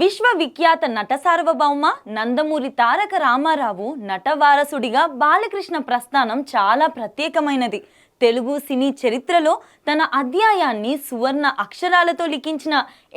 విశ్వవిఖ్యాత నట సార్వభౌమ నందమూరి తారక రామారావు నట వారసుడిగా బాలకృష్ణ ప్రస్థానం చాలా ప్రత్యేకమైనది. తెలుగు సినీ చరిత్రలో తన అధ్యాయాన్ని సువర్ణ అక్షరాలతో లిఖించిన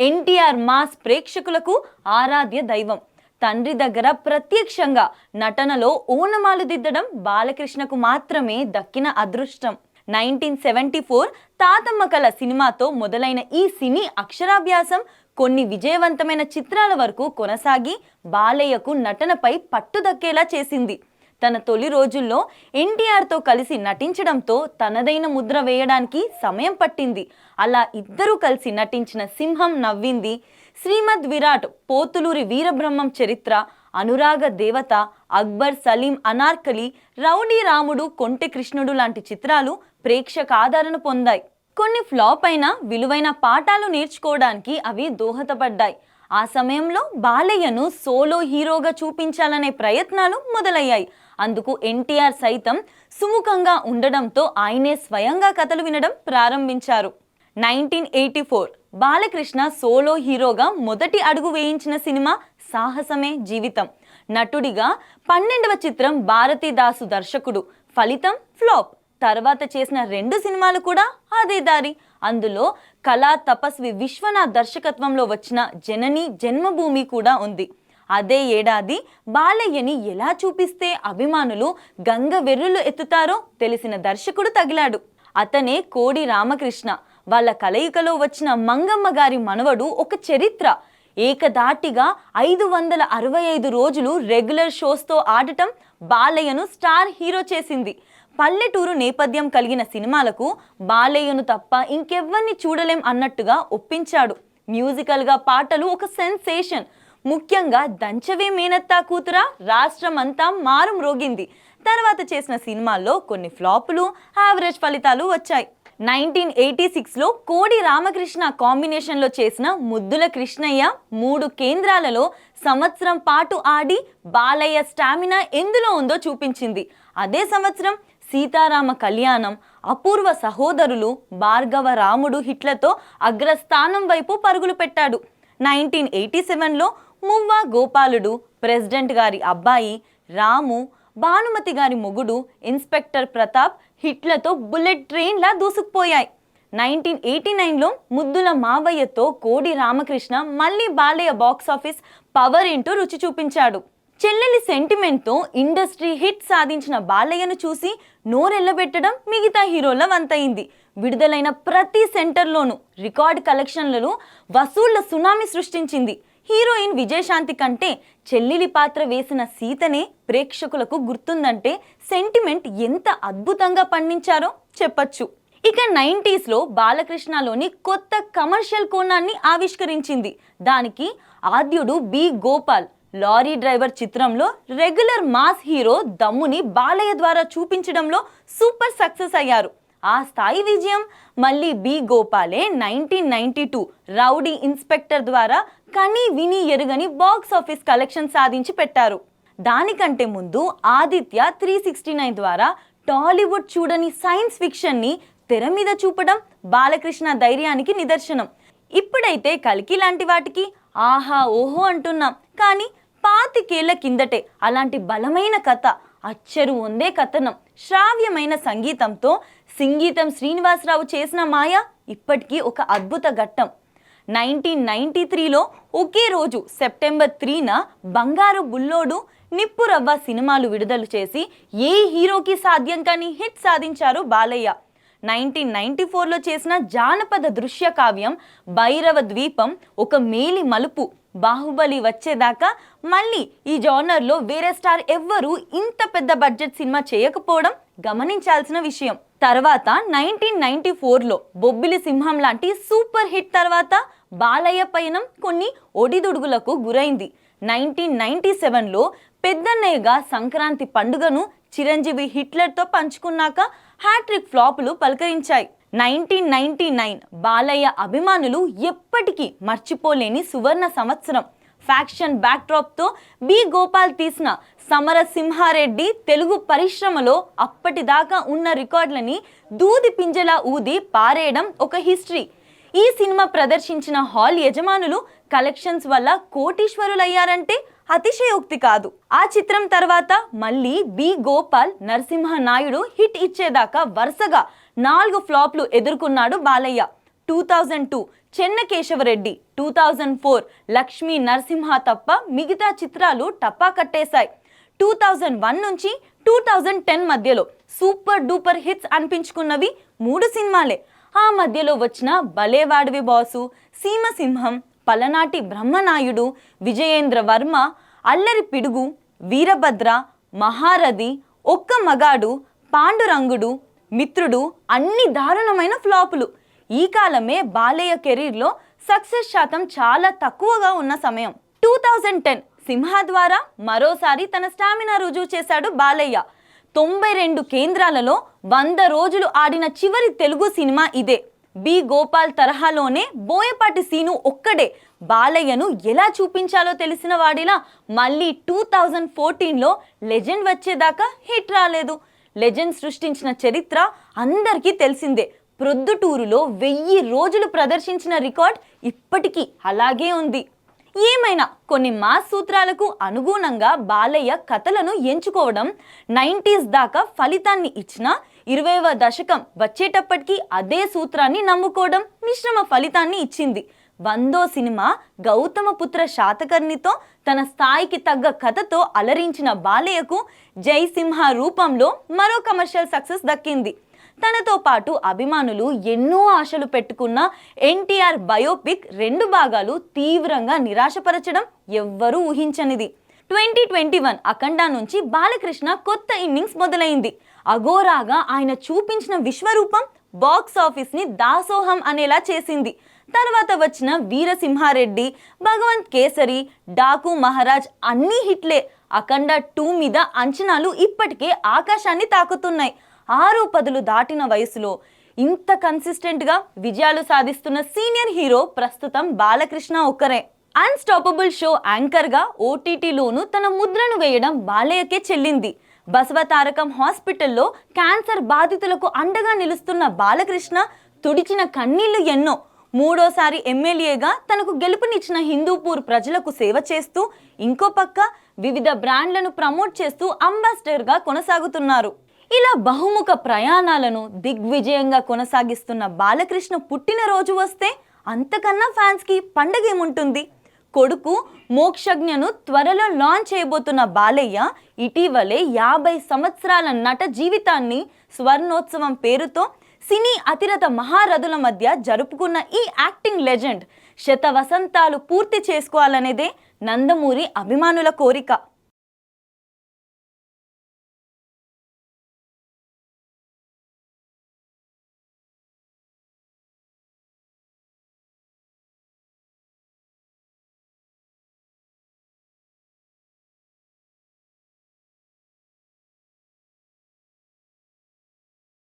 ఎన్టీఆర్ మాస్ ప్రేక్షకులకు ఆరాధ్య దైవం. తండ్రి దగ్గర ప్రత్యక్షంగా నటనలో ఓనమాలు దిద్దడం బాలకృష్ణకు మాత్రమే దక్కిన అదృష్టం. నైన్టీన్ సెవెంటీ ఫోర్ తాతమ్మ కళ సినిమాతో మొదలైన ఈ సినీ అక్షరాభ్యాసం కొన్ని విజయవంతమైన చిత్రాల వరకు కొనసాగి బాలయ్యకు నటనపై పట్టు దక్కేలా చేసింది. తన తొలి రోజుల్లో ఎన్టీఆర్తో కలిసి నటించడంతో తనదైన ముద్ర వేయడానికి సమయం పట్టింది. అలా ఇద్దరూ కలిసి నటించిన సింహం నవ్వింది. శ్రీమద్ విరాట్ పోతులూరి వీరబ్రహ్మం చరిత్ర అనురాగ దేవత అక్బర్ సలీం అనార్కలి రౌడీ రాముడు కొంటె కృష్ణుడు లాంటి చిత్రాలు ప్రేక్షక ఆదరణ పొందాయి. కొన్ని ఫ్లాప్ అయిన విలువైన పాఠాలు నేర్చుకోవడానికి అవి దోహదపడ్డాయి. ఆ సమయంలో బాలయ్యను సోలో హీరోగా చూపించాలనే ప్రయత్నాలు మొదలయ్యాయి. అందుకు ఎన్టీఆర్ సైతం సుముఖంగా ఉండడంతో ఆయనే స్వయంగా కథలు వినడం ప్రారంభించారు. Nineteen eighty four Balakrishna solo హీరోగా మొదటి అడుగు వేయించిన సినిమా సాహసమే జీవితం. నటుడిగా పన్నెండవ చిత్రం భారతీదాసు దర్శకుడు. ఫలితం ఫ్లాప్. తర్వాత చేసిన రెండు సినిమాలు కూడా అదే దారి. అందులో కళా తపస్వి విశ్వనాథ్ దర్శకత్వంలో వచ్చిన జనని జన్మభూమి కూడా ఉంది. అదే ఏడాది బాలయ్యని ఎలా చూపిస్తే అభిమానులు గంగ వెర్రులు ఎత్తుతారో తెలిసిన దర్శకుడు తగిలాడు. అతనే కోడి రామకృష్ణ. వాళ్ళ కలయికలో వచ్చిన మంగమ్మ గారి మనవడు ఒక చరిత్ర. ఏకదాటిగా ఐదు వందల అరవై ఐదు రోజులు రెగ్యులర్ షోస్తో ఆడటం బాలయ్యను స్టార్ హీరో చేసింది. పల్లెటూరు నేపథ్యం కలిగిన సినిమాలకు బాలయ్యను తప్ప ఇంకెవ్వరిని చూడలేం అన్నట్టుగా ఒప్పించాడు. మ్యూజికల్గా పాటలు ఒక సెన్సేషన్. ముఖ్యంగా దంచవే మేనత్తా కూతురా రాష్ట్రం అంతా మారం మ్రోగింది తర్వాత చేసిన సినిమాల్లో కొన్ని ఫ్లాపులు యావరేజ్ ఫలితాలు వచ్చాయి. నైన్టీన్ ఎయిటీ సిక్స్లో కోడి రామకృష్ణ కాంబినేషన్లో చేసిన ముద్దుల కృష్ణయ్య మూడు కేంద్రాలలో సంవత్సరం పాటు ఆడి బాలయ్య స్టామినా ఎందులో ఉందో చూపించింది. అదే సంవత్సరం సీతారామ కళ్యాణం అపూర్వ సహోదరులు భార్గవ రాముడు హిట్లతో అగ్రస్థానం వైపు పరుగులు పెట్టాడు. నైన్టీన్ ఎయిటీ సెవెన్లో మువ్వా గోపాలుడు ప్రెసిడెంట్ గారి అబ్బాయి రాము భానుమతి గారి మొగుడు ఇన్స్పెక్టర్ ప్రతాప్ హిట్లతో బుల్లెట్ ట్రైన్లా దూసుకుపోయాయి. నైన్టీన్ ఎయిటీ నైన్లో ముద్దుల మావయ్యతో కోడి రామకృష్ణ మళ్ళీ Balayya box office power into రుచి చూపించాడు. చెల్లెలి సెంటిమెంట్తో ఇండస్ట్రీ హిట్ సాధించిన బాలయ్యను చూసి నోరెల్లబెట్టడం మిగతా హీరోల వంతయింది. విడుదలైన ప్రతి సెంటర్లోనూ రికార్డ్ కలెక్షన్లలో వసూళ్ళ సునామీ సృష్టించింది. హీరోయిన్ విజయశాంతి కంటే చెల్లెలి పాత్ర వేసిన సీతనే ప్రేక్షకులకు గుర్తుందంటే సెంటిమెంట్ ఎంత అద్భుతంగా పండించారో చెప్పచ్చు. ఇక నైంటీస్లో బాలకృష్ణలోని కొత్త కమర్షియల్ కోణాన్ని ఆవిష్కరించింది. దానికి ఆద్యుడు బి గోపాల్ లారీ డ్రైవర్ చిత్రంలో రెగ్యులర్ మాస్ హీరో దమ్ముని బాలయ్య ద్వారా చూపించడంలో సూపర్ సక్సెస్ అయ్యారు. ఆ స్థాయి విజయం మళ్ళీ B గోపాలే nineteen ninety two rowdy inspector ద్వారా కని విని ఎరుగని బాక్స్ ఆఫీస్ కలెక్షన్ సాధించి పెట్టారు. దానికంటే ముందు ఆదిత్య త్రీ సిక్స్టీ నైన్ ద్వారా టాలీవుడ్ చూడని సైన్స్ ఫిక్షన్ని తెర మీద చూపడం బాలకృష్ణ ధైర్యానికి నిదర్శనం. ఇప్పుడైతే కలికి లాంటి వాటికి ఆహా ఓహో అంటున్నాం. కానీ పాతికేళ్ళ కిందటే. అలాంటి బలమైన కథ అచ్చరు ఉందే కథనం. శ్రావ్యమైన సంగీతంతో సంగీతం శ్రీనివాసరావు చేసిన మాయ ఇప్పటికీ ఒక అద్భుత ఘట్టం. నైన్టీన్ నైన్టీ త్రీలో ఒకే రోజు సెప్టెంబర్ త్రీన బంగారు బుల్లోడు నిప్పురవ్వ సినిమాలు విడుదల చేసి ఏ హీరోకి సాధ్యం కాని హిట్ సాధించారు బాలయ్య. నైన్టీన్ నైన్టీ ఫోర్లో చేసిన జానపద దృశ్య కావ్యం భైరవ ద్వీపం ఒక మేలి మలుపు బాహుబలి వచ్చేదాకా మళ్ళీ ఈ జోనర్లో వేరే స్టార్ ఎవ్వరూ ఇంత పెద్ద బడ్జెట్ సినిమా చేయకపోవడం గమనించాల్సిన విషయం. తర్వాత నైన్టీన్ నైన్టీ ఫోర్లో బొబ్బిలి సింహం లాంటి సూపర్ హిట్ తర్వాత బాలయ్య పయనం కొన్ని ఒడిదుడుగులకు గురైంది. నైన్టీన్ నైన్టీ సెవెన్లో పెద్దన్నయ్యగా సంక్రాంతి పండుగను చిరంజీవి హిట్లర్తో పంచుకున్నాక హ్యాట్రిక్ ఫ్లాపులు పలకరించాయి. నైన్టీన్ నైన్టీ నైన్ బాలయ్య అభిమానులు ఎప్పటికీ మర్చిపోలేని సువర్ణ సంవత్సరం. Faction బ్యాక్డ్రాప్తో B. గోపాల్ తీసిన సమర సింహారెడ్డి తెలుగు పరిశ్రమలో అప్పటిదాకా ఉన్న రికార్డులని దూది పింజలా ఊది పారేయడం ఒక హిస్టరీ. ఈ సినిమా ప్రదర్శించిన హాల్ యజమానులు కలెక్షన్స్ వల్ల కోటీశ్వరులయ్యారంటే అతిశయోక్తి కాదు. ఆ చిత్రం తర్వాత మళ్ళీ బి. గోపాల్ నరసింహ నాయుడు హిట్ ఇచ్చేదాకా వరుసగా నాలుగు ఫ్లాప్లు ఎదుర్కొన్నాడు Balayya. Two thousand two Chennakesava Reddy two thousand four Lakshmi Narasimha తప్ప మిగతా చిత్రాలు టప్పా కట్టేశాయి. టూ థౌజండ్ వన్ నుంచి టూ థౌజండ్ టెన్ మధ్యలో సూపర్ డూపర్ హిట్స్ అనిపించుకున్నవి మూడు సినిమాలే. ఆ మధ్యలో వచ్చిన బలేవాడివి బాసు సీమసింహం పలనాటి బ్రహ్మనాయుడు విజయేంద్ర వర్మ అల్లరి పిడుగు వీరభద్ర మహారథి ఒక్క మగాడు పాండురంగుడు మిత్రుడు అన్ని దారుణమైన ఫ్లాపులు. ఈ కాలమే బాలయ్య కెరీర్లో సక్సెస్ శాతం చాలా తక్కువగా ఉన్న సమయం. టూ థౌజండ్ టెన్ సింహ ద్వారా మరోసారి తన స్టామినా రుజువు చేశాడు బాలయ్య. తొంభై రెండు కేంద్రాలలో వంద రోజులు ఆడిన చివరి తెలుగు సినిమా ఇదే. బి గోపాల్ తరహాలోనే బోయపాటి సీను ఒక్కడే. బాలయ్యను ఎలా చూపించాలో తెలిసిన వాడిలా మళ్ళీ టూ థౌజండ్ ఫోర్టీన్లో లెజెండ్ వచ్చేదాకా హిట్ రాలేదు. లెజెండ్ సృష్టించిన చరిత్ర అందరికీ తెలిసిందే. ప్రొద్దుటూరులో వెయ్యి రోజులు ప్రదర్శించిన రికార్డ్ ఇప్పటికీ అలాగే ఉంది. ఏమైనా కొన్ని మాస్ సూత్రాలకు అనుగుణంగా బాలయ్య కథలను ఎంచుకోవడం నైంటీస్ దాకా ఫలితాన్ని ఇచ్చిన ఇరవైవ దశకం వచ్చేటప్పటికీ అదే సూత్రాన్ని నమ్ముకోవడం మిశ్రమ ఫలితాన్ని ఇచ్చింది. వందో సినిమా గౌతమపుత్ర శాతకర్ణితో తన స్థాయికి తగ్గ కథతో అలరించిన బాలయ్యకు జైసింహ రూపంలో మరో కమర్షియల్ సక్సెస్ దక్కింది. తనతో పాటు అభిమానులు ఎన్నో ఆశలు పెట్టుకున్న ఎన్టీఆర్ బయోపిక్ రెండు భాగాలు తీవ్రంగా నిరాశపరచడం ఎవ్వరూ ఊహించనిది. ట్వంటీ ట్వంటీ వన్ అఖండ నుంచి బాలకృష్ణ కొత్త ఇన్నింగ్స్ మొదలైంది. అఘోరాగా ఆయన చూపించిన విశ్వరూపం బాక్స్ ఆఫీస్ని దాసోహం అనేలా చేసింది. తర్వాత వచ్చిన వీరసింహారెడ్డి భగవంత్ కేసరి డాకు మహారాజ్ అన్నీ హిట్లే. అఖండ టూ మీద అంచనాలు ఇప్పటికే ఆకాశాన్ని తాకుతున్నాయి. ఆరు పదులు దాటిన వయసులో ఇంత కన్సిస్టెంట్గా విజయాలు సాధిస్తున్న సీనియర్ హీరో ప్రస్తుతం బాలకృష్ణ ఒక్కరే. అన్స్టాపబుల్ షో యాంకర్గా ఓటీటీలోను తన ముద్రను వేయడం బాలయ్యకే చెల్లింది. బసవతారకం హాస్పిటల్లో క్యాన్సర్ బాధితులకు అండగా నిలుస్తున్న బాలకృష్ణ తుడిచిన కన్నీళ్ళు ఎన్నో. మూడోసారి ఎమ్మెల్యేగా తనకు గెలుపునిచ్చిన హిందూపూర్ ప్రజలకు సేవ చేస్తూ ఇంకో పక్క వివిధ బ్రాండ్లను ప్రమోట్ చేస్తూ అంబాసిడర్గా కొనసాగుతున్నారు. ఇలా బహుముఖ ప్రయాణాలను దిగ్విజయంగా కొనసాగిస్తున్న బాలకృష్ణ పుట్టినరోజు వస్తే అంతకన్నా ఫ్యాన్స్కి పండగ ఏముంటుంది కొడుకు మోక్షజ్ఞను త్వరలో లాంచ్ చేయబోతున్న బాలయ్య ఇటీవలే యాభై సంవత్సరాల నట జీవితాన్ని స్వర్ణోత్సవం పేరుతో సినీ అతిరథ మహారథుల మధ్య జరుపుకున్న ఈ యాక్టింగ్ లెజెండ్ శత వసంతాలు పూర్తి చేసుకోవాలనేదే నందమూరి అభిమానుల కోరిక.